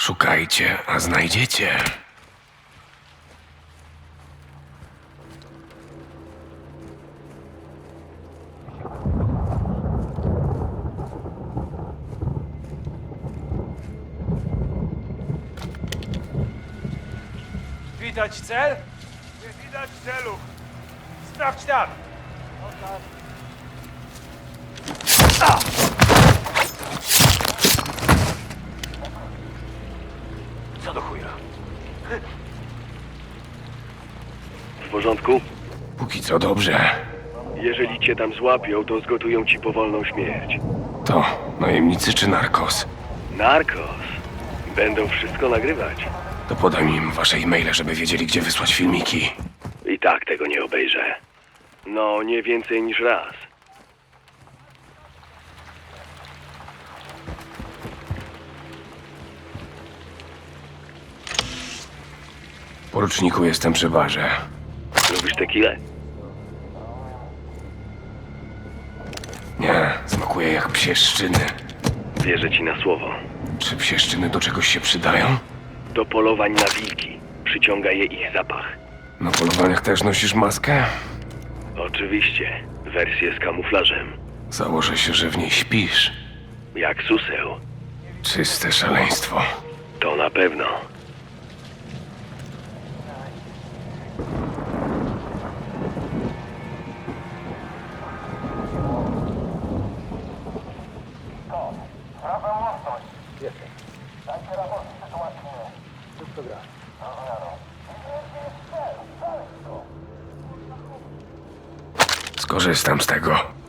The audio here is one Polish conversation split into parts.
Szukajcie, a znajdziecie. Widać cel? Nie widać celu. Sprawdź tam. Co do chuja? W porządku? Póki co dobrze. Jeżeli cię tam złapią, to zgotują ci powolną śmierć. To najemnicy czy narkos? Narkos. Będą wszystko nagrywać. To podaj mi im wasze e-maile, żeby wiedzieli, gdzie wysłać filmiki. I tak tego nie obejrzę. No, nie więcej niż raz. Poruczniku, jestem przy barze. Lubisz tequilę? Nie, smakuje jak psieszczyny. Wierzę ci na słowo. Czy psieszczyny do czegoś się przydają? Do polowań na wilki. Przyciąga je ich zapach. Na polowaniach też nosisz maskę? Oczywiście. Wersję z kamuflażem. Założę się, że w niej śpisz. Jak suseł. Czyste szaleństwo. To na pewno. Skorzystam z tego.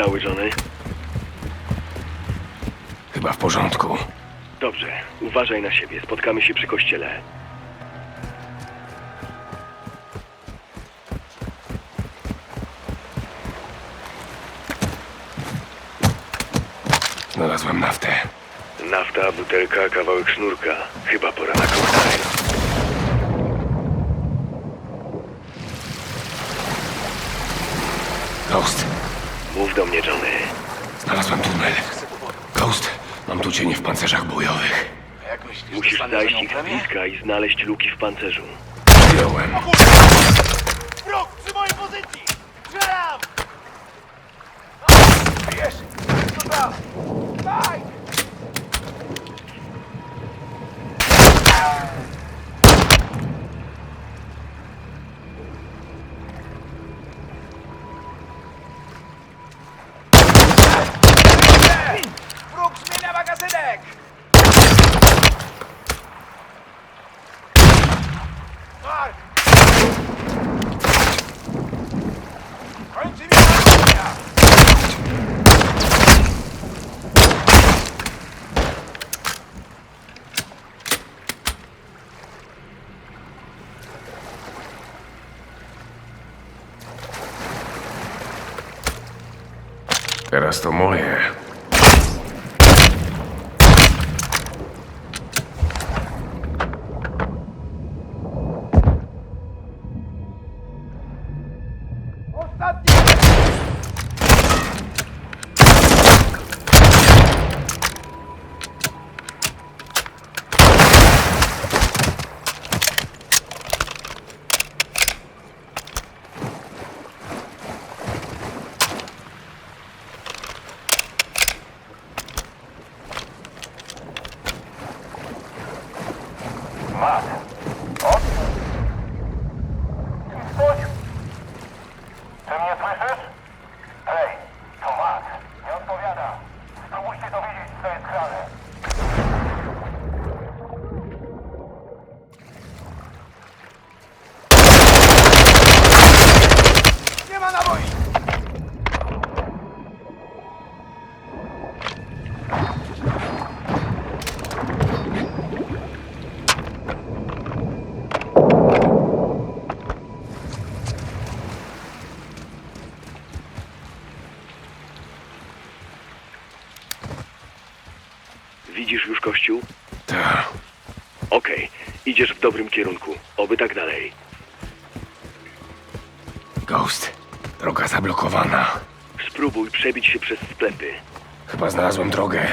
Cały, Johnny? Chyba w porządku. Dobrze. Uważaj na siebie. Spotkamy się przy kościele. Znalazłem naftę. Nafta, butelka, kawałek sznurka. Chyba pora na koktajl. Ghost, Mów do mnie, Johnny. znalazłem tunel. Ghost, mam tu cienie w pancerzach bojowych. Jak myślisz, Musisz dostanę zajść nią ich z premię? bliska i znaleźć luki w pancerzu. Wziąłem. Wróg przy mojej pozycji! Strzelam! Wiesz, co tam? Teraz to moje. Ostatni! Droga zablokowana. Spróbuj przebić się przez sklepy. Chyba znalazłem drogę.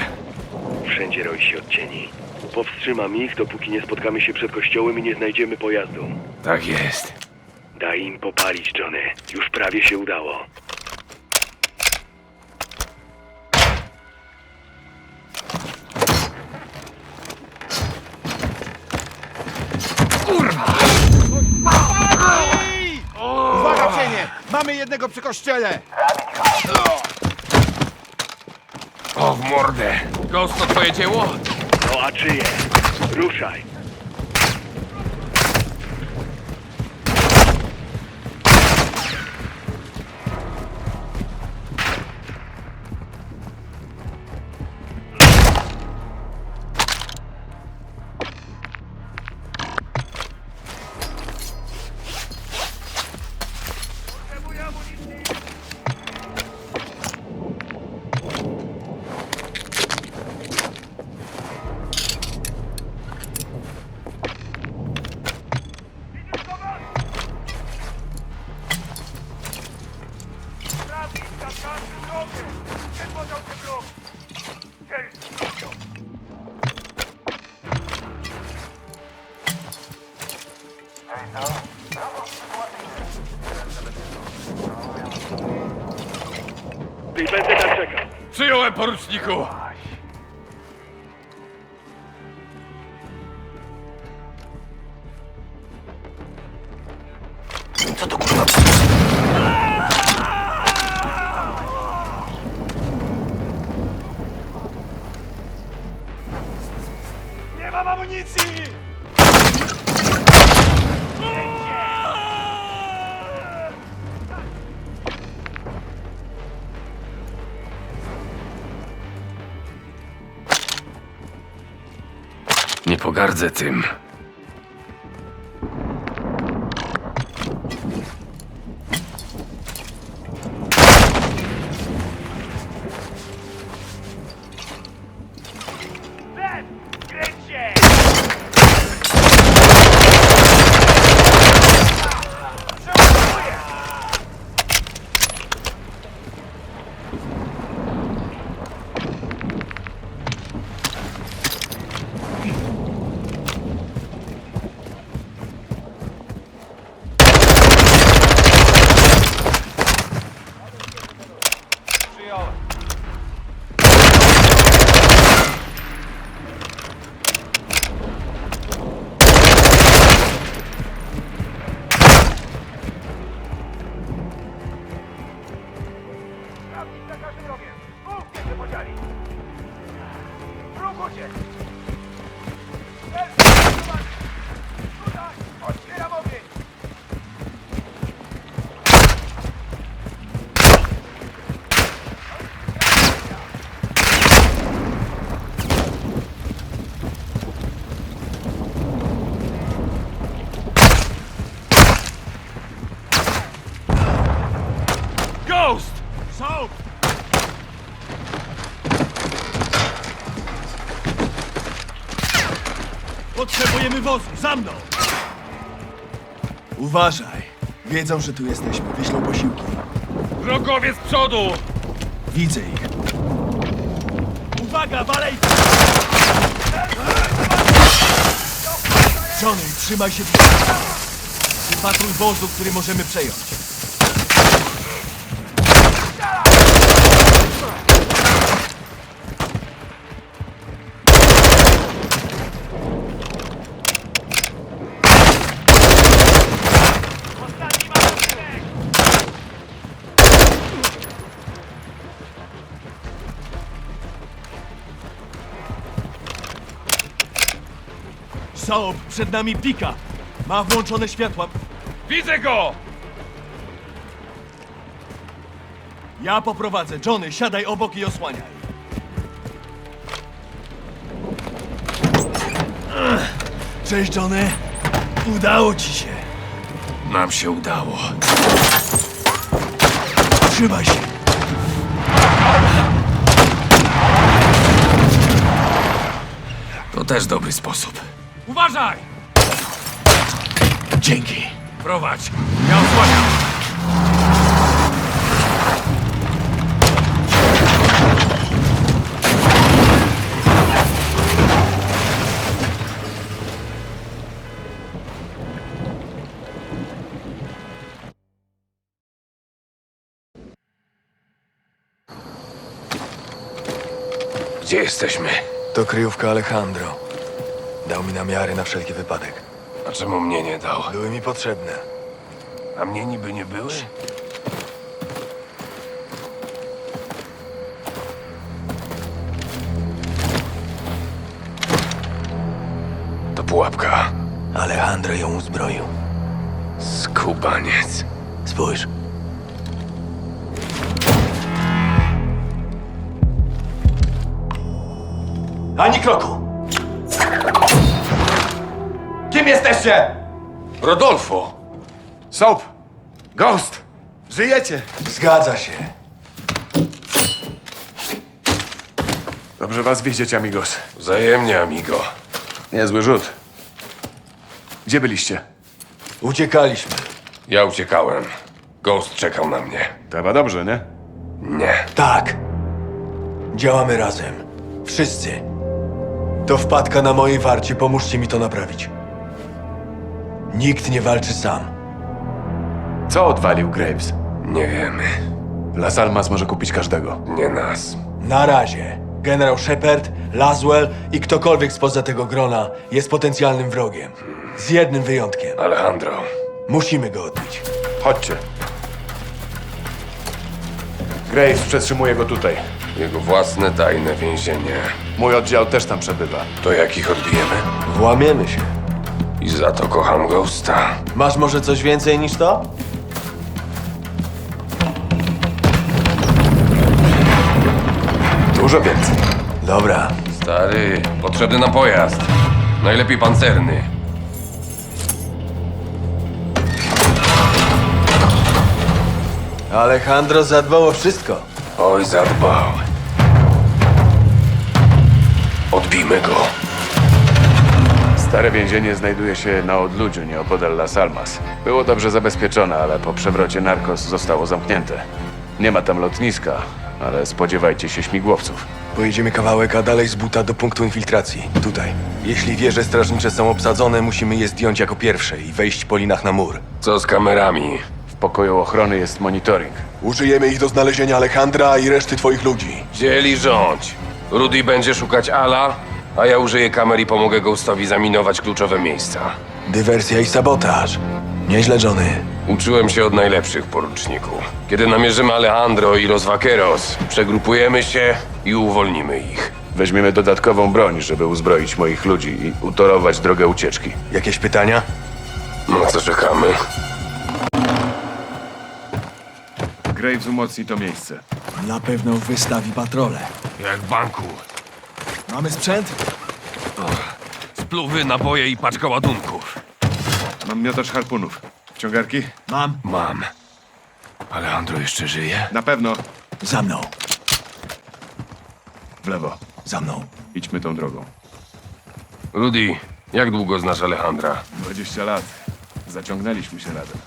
Wszędzie roi się od cieni. Powstrzymam ich, dopóki nie spotkamy się przed kościołem i nie znajdziemy pojazdu. Tak jest. Daj im popalić, Johnny. Już prawie się udało. Jednego przy kościele! O, w mordę. Ghost to twoje dzieło? No a czyje? Ruszaj. Przyjąłem, poruczniku! Nie mam amunicji! Nie pogardzę tym. Potrzebujemy wozu! Za mną! Uważaj. Wiedzą, że tu jesteśmy. Wyślą posiłki. Wrogowie z przodu! Widzę ich. Uwaga, walej! Johnny, trzymaj się. Wypatruj wozu, który możemy przejąć. Soap, przed nami pika. Ma włączone światła. Widzę go! Ja poprowadzę. Johnny, siadaj obok i osłaniaj. Cześć, Johnny. Udało ci się. Nam się udało. Trzymaj się. To też dobry sposób. Uważaj! Dzięki. Prowadź! Ja osłaniam! Gdzie jesteśmy? To kryjówka Alejandro. Dał mi namiary na wszelki wypadek. A czemu mnie nie dał? Były mi potrzebne. A mnie niby nie były? To pułapka. Alejandro ją uzbroił. Skubaniec. Spójrz. Ani kroku! Kim jesteście? Rodolfo! Soap! Ghost! Żyjecie! Zgadza się. Dobrze was widzieć, amigos. Wzajemnie, amigo. Niezły rzut. Gdzie byliście? Uciekaliśmy. Ja uciekałem. Ghost czekał na mnie. Chyba dobrze, nie? Nie. Tak. Działamy razem. Wszyscy. To wpadka na mojej warcie. Pomóżcie mi to naprawić. Nikt nie walczy sam. Co odwalił Graves? Nie wiemy. Las Almas może kupić każdego. Nie nas. Na razie. Generał Shepard, Laswell i ktokolwiek spoza tego grona jest potencjalnym wrogiem. Z jednym wyjątkiem. Alejandro. Musimy go odbić. Chodźcie. Graves przetrzymuje go tutaj. Jego własne tajne więzienie. Mój oddział też tam przebywa. To jak ich odbijemy? Włamiemy się. I za to kocham Ghosta. Masz może coś więcej niż to? Dużo więcej. Dobra. Stary, potrzebny nam pojazd. Najlepiej pancerny. Alejandro zadbał o wszystko. Oj, zadbał. Odbijmy go. Stare więzienie znajduje się na odludziu, nieopodal Las Almas. Było dobrze zabezpieczone, ale po przewrocie Narcos zostało zamknięte. Nie ma tam lotniska, ale spodziewajcie się śmigłowców. Pojedziemy kawałek, a dalej z buta do punktu infiltracji. Tutaj. Jeśli wieże strażnicze są obsadzone, musimy je zdjąć jako pierwsze i wejść po linach na mur. Co z kamerami? W pokoju ochrony jest monitoring. Użyjemy ich do znalezienia Alejandra i reszty twoich ludzi. Dzieli rządź. Rudy będzie szukać Ala, a ja użyję kamer i pomogę Ghostowi zaminować kluczowe miejsca. Dywersja i sabotaż. Nieźle, Johnny. Uczyłem się od najlepszych, poruczniku. Kiedy namierzymy Alejandro i Los Vaqueros, przegrupujemy się i uwolnimy ich. Weźmiemy dodatkową broń, żeby uzbroić moich ludzi i utorować drogę ucieczki. Jakieś pytania? No co czekamy? Graves umocni to miejsce. Na pewno wystawi patrole. Jak w banku. Mamy sprzęt? Spluwy, naboje i paczka ładunków. Mam miotacz harpunów. Wciągarki? Mam. Mam. Alejandro jeszcze żyje? Na pewno. Za mną. W lewo. Za mną. Idźmy tą drogą. Rudy, jak długo znasz Alejandra? 20 lat. Zaciągnęliśmy się razem.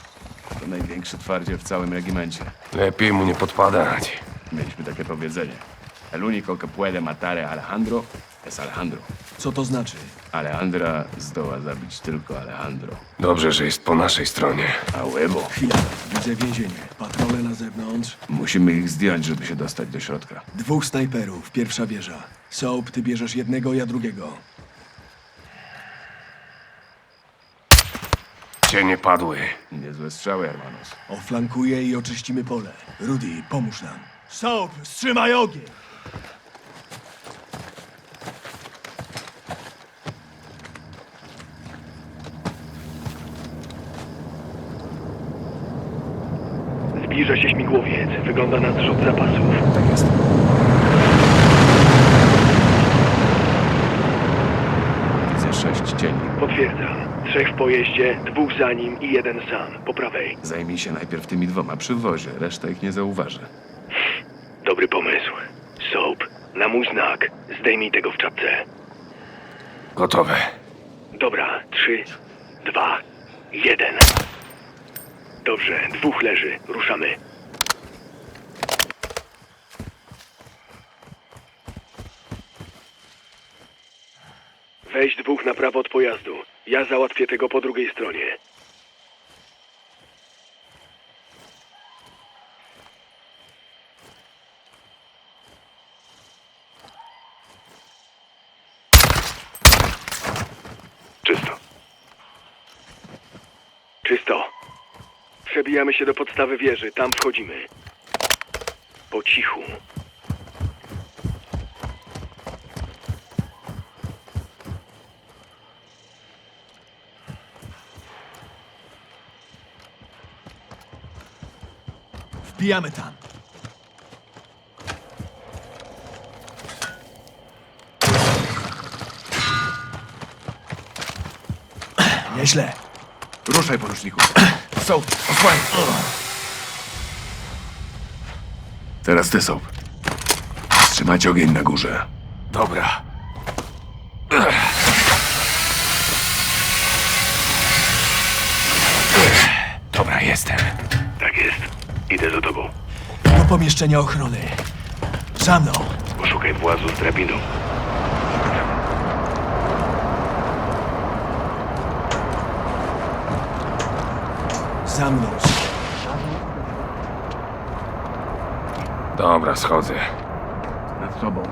To największy twardziel w całym regimencie. Lepiej mu nie podpadać. Mieliśmy takie powiedzenie. El único que puede matar a Alejandro es Alejandro. Co to znaczy? Alejandra zdoła zabić tylko Alejandro. Dobrze, że jest po naszej stronie. A huevo. Chwila. Widzę więzienie. Patrole na zewnątrz. Musimy ich zdjąć, żeby się dostać do środka. Dwóch snajperów. Pierwsza wieża. Soap, ty bierzesz jednego, ja drugiego. Cienie padły. Niezłe strzały, hermanos. Oflankuję i oczyścimy pole. Rudy, pomóż nam. Soap, wstrzymaj ogień! Zbliża się śmigłowiec. Wygląda na zrzut zapasów. Tak jest. Widzę sześć cieni. Potwierdzam. Trzech w pojeździe, dwóch za nim i jeden sam, po prawej. Zajmij się najpierw tymi dwoma przy wozie, reszta ich nie zauważy. Dobry pomysł. Soap, na mój znak. Zdejmij tego w czapce. Gotowe. Dobra, trzy, dwa, jeden. Dobrze, dwóch leży. Ruszamy. Weź dwóch na prawo od pojazdu. Ja załatwię tego po drugiej stronie. Czysto. Czysto. Przebijamy się do podstawy wieży. Tam wchodzimy. Po cichu. Wbijamy tam. Nieźle. Ruszaj, poruczniku. Soap, osłaniaj. Teraz ty, Soap. Trzymać ogień na górze. Dobra. Dobra, jestem. Tak jest. Idę za tobą. Do pomieszczenia ochrony. Za mną. Poszukaj włazu z drabiną. Za mną. Dobra, schodzę. Nad tobą.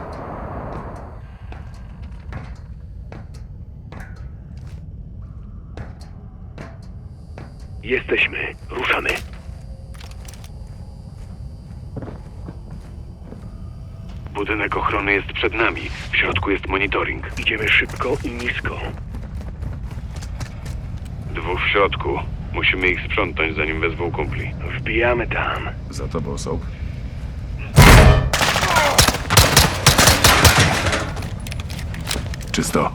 Jesteśmy. Ruszamy. Budynek ochrony jest przed nami. W środku jest monitoring. Idziemy szybko i nisko. Dwóch w środku. Musimy ich sprzątnąć, zanim wezwą kumpli. Wbijamy tam. Za tobą, Soap. Czysto.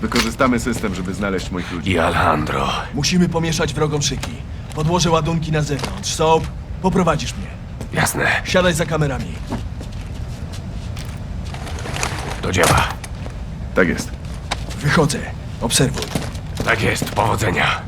Wykorzystamy system, żeby znaleźć moich ludzi. I Alejandro. Musimy pomieszać wrogom szyki. Podłożę ładunki na zewnątrz. Soap, poprowadzisz mnie. Jasne. Siadaj za kamerami. Do dzieła. Tak jest. Wychodzę. Obserwuj. Tak jest. Powodzenia.